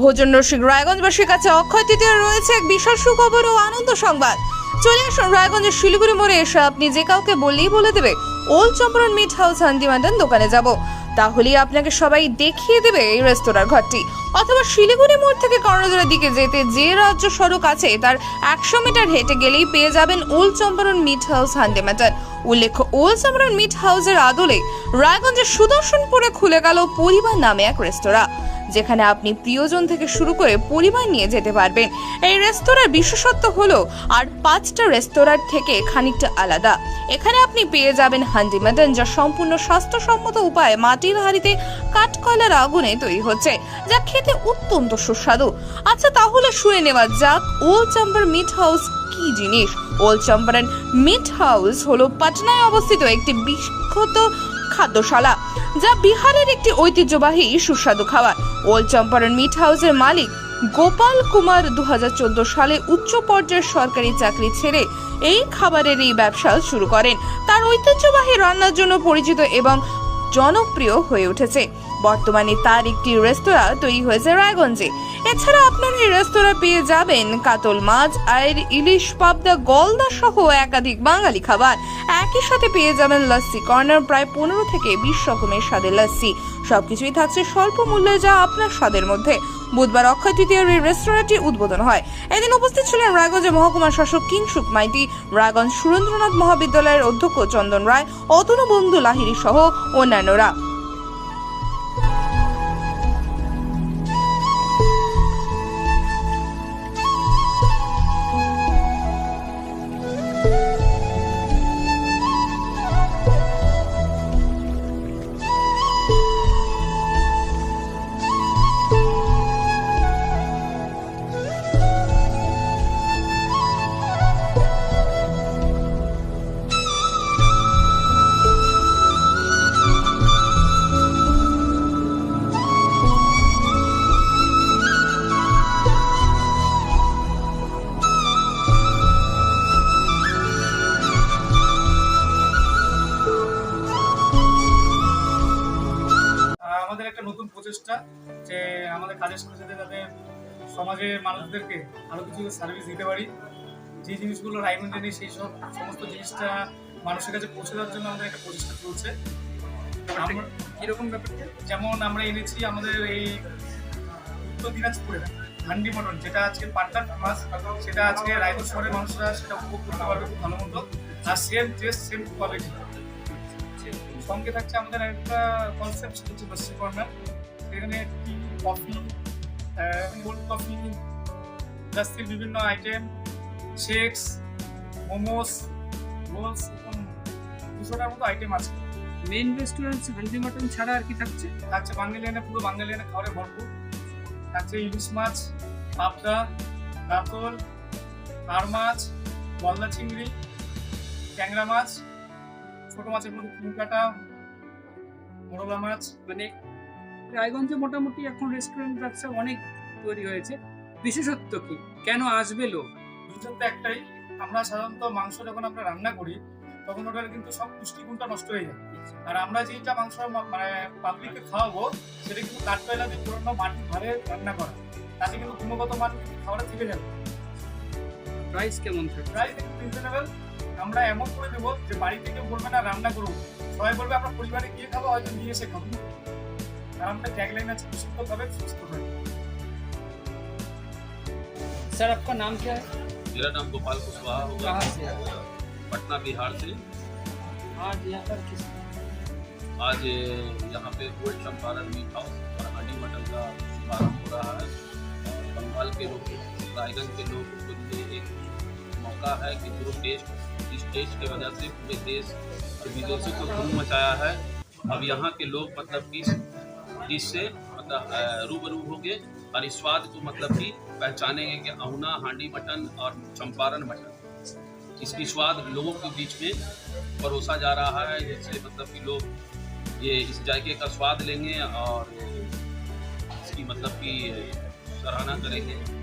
ভোজন রসিক রায়গঞ্জবাসীর কাছে অক্ষয় তৃতীয় রয়েছে এক বিশাল সুখবর ও আনন্দ সংবাদ। চলে আসুন রায়গঞ্জের শিলিগুড়ি মোড়ে, এসে আপনি যে কাউকে বললেই বলে দেবে ওল্ড চম্পারন মিট হাউস হান্ডিমান্ডান দোকানে যাব। তাহলেই আপনাকে সবাই দেখিয়ে দেবে এই রেস্তোরাঁর ঘরটি। অথবা শিলিগুড়ি মোড় থেকে কর্ণজোড়ার দিকে যেতে যে রাজ্য সড়ক আছে, তার একশো মিটার হেঁটে গেলেই পেয়ে যাবেন ওল্ড চম্পারন মিট হাউস হান্ডিমান্ডান উল্লেখ্য ওল্ড চম্পারন মিট হাউসের আদলে রায়গঞ্জের সুদর্শনপুরে খুলে গেল পরিবার নামে এক রেস্তোরাঁ। যেখানে আপনি প্রিয়জন থেকে শুরু করে পরিবার নিয়ে যেতে পারবেন। এই রেস্তোরাঁর বিশেষত্ব হলো, আর পাঁচটা রেস্তোরাঁর থেকে খানিকটা আলাদা। এখানে আপনি পেয়ে যাবেন হান্ডি মাটন যা সম্পূর্ণ স্বাস্থ্যসম্মত উপায়ে মাটির হাঁড়িতে কাঠকয়লার আগুনে তৈরি হচ্ছে, যা খেতে অত্যন্ত সুস্বাদু। আচ্ছা তাহলে শুনে নেওয়া যাক ওল্ড চাম্বার মিট হাউস কি জিনিস? ওল্ড চাম্পারন মিট হাউস হলো পাটনায় অবস্থিত একটি বিখ্যাত খাদ্যশালা, যা বিহারের একটি ঐতিহ্যবাহী সুস্বাদু খাবার। ওল্ড চম্পারন মিট হাউসের মালিক গোপাল কুমার দু হাজার চোদ্দ সালে উচ্চ পর্যায়ের সরকারি চাকরি ছেড়ে এই খাবারের এই ব্যবসা শুরু করেন। তার ঐতিহ্যবাহী রান্নার জন্য পরিচিত এবং জনপ্রিয় হয়ে উঠেছে। বর্তমানে তার একটি রেস্তোরাঁ তৈরি হয়েছে রায়গঞ্জে। এছাড়া আপনার এই রেস্তোরাঁ পেয়ে যাবেন কাতল মাছ আয়ের ইলিশ, পাবদা, গলদা সহ একাধিক বাঙালি খাবার। একই সাথে পেয়ে যাবেন লস্যি কর্নার, প্রায় পনেরো থেকে বিশ রকমের স্বাদের লস্যি সবকিছুই থাকছে স্বল্প মূল্যে যা আপনার স্বাদের মধ্যে। বুধবার অক্ষয় তৃতীয় রেস্তোরাঁটি উদ্বোধন হয়। এদিন উপস্থিত ছিলেন রায়গঞ্জের মহকুমার শাসক কিংসুক মাইতি রায়গঞ্জ সুরেন্দ্রনাথ মহাবিদ্যালয়ের অধ্যক্ষ চন্দন রায়, অতনু বন্ধু লাহিড়ী সহ অন্যান্যরা। একটা নতুন প্রচেষ্টা যে আমাদের কাজের সাথে সাথে যাতে সমাজের মানুষদেরকে আরও কিছু সার্ভিস দিতে পারি। যে জিনিসগুলো রাইমন্ডে নেই সেই সব সমস্ত জিনিসটা মানুষের কাছে পৌঁছে দেওয়ার জন্য আমাদের একটা প্রচেষ্টা চলছে। কীরকম ব্যাপারটা? যেমন আমরা এনেছি আমাদের এই উত্তর দিনাজপুরে হান্ডি মটন যেটা আজকে পাটনার ফেমাস সেটা আজকে রায়গঞ্জ শহরের মানুষরা সেটা উপভোগ করতে পারবে খুব ভালো মতো আর সেম টেস্ট সেম কোয়ালিটি সঙ্গে থাকছে আমাদের একটা কনসেপ্ট হচ্ছে লস্যি কর্নার এখানে টি কফি কোল্ড কফি লস্যির বিভিন্ন আইটেম শেকস মোমোস রোলস এরকম দুশোটার মতো আইটেম আছে। মেইন রেস্টুরেন্ট হান্ডি মাটন ছাড়া আর কি থাকছে? থাকছে বাঙালিয়ানা পুরো বাঙালিয়ানা খাবারে ভরপুর। থাকছে ইলিশ মাছ পাবদা কাতল আর মাছ গলদা চিংড়ি ট্যাংরা মাছ ছোট মাছের মধ্যে কুমকাটা মোরলা মাছ মানে রায়গঞ্জে মোটামুটি এখন রেস্টুরেন্ট ব্যবসা অনেক তৈরি হয়েছে। বিশেষত্ব কি? কেন আসবে লোক? তো একটাই। আমরা সাধারণত মাংস যখন আমরা রান্না করি তখন ওটার কিন্তু সব পুষ্টিগুণটা নষ্ট হয়ে যায়। আর আমরা যেটা মাংস মানে পাবলিককে খাওয়াবো সেটা কিন্তু কাঠকয়লা দিয়ে পুরোনো মাটির ঘরে রান্না করা তাতে কিন্তু গুণগত মান খাবারে থেকে যাবে। প্রাইস কেমন থাকে? প্রাইস রিজনেবল আমরা এমন করে দেবো যে বাড়ি থেকে বলবে না রান্না করবো সবাই বলবে আমরা পরিবারে গিয়ে খাবো হয়তো নিয়ে এসে খাবো আর আমাদের ট্যাগলাইন আছে বিশুদ্ধ খাবে সুস্থ খাবে सर आपका नाम क्या है मेरा नाम गोपाल कुशवाहा होगा कहाँ से है? पटना बिहार से आज यहाँ पर किस आज ए, यहाँ पे गोल्ड चंपारण मीट हाउस और हंडी मटन का शुभारंभ हो रहा है और बंगाल के लोग रायगंज के लोगों के लिए एक मौका है कि जो टेस्ट इस टेस्ट की वजह से पूरे देश विदेशों को धूम मचाया है। अब यहाँ के लोग मतलब कि डिश से मतलब रूबरू होंगे और इस स्वाद को मतलब कि पहचानेंगे कि अहुना, हांडी मटन और चंपारण मटन। इसकी स्वाद लोगों के बीच में परोसा जा रहा है, जिससे मतलब कि लोग ये इस जायके का स्वाद लेंगे और इसकी मतलब कि सराहना करेंगे।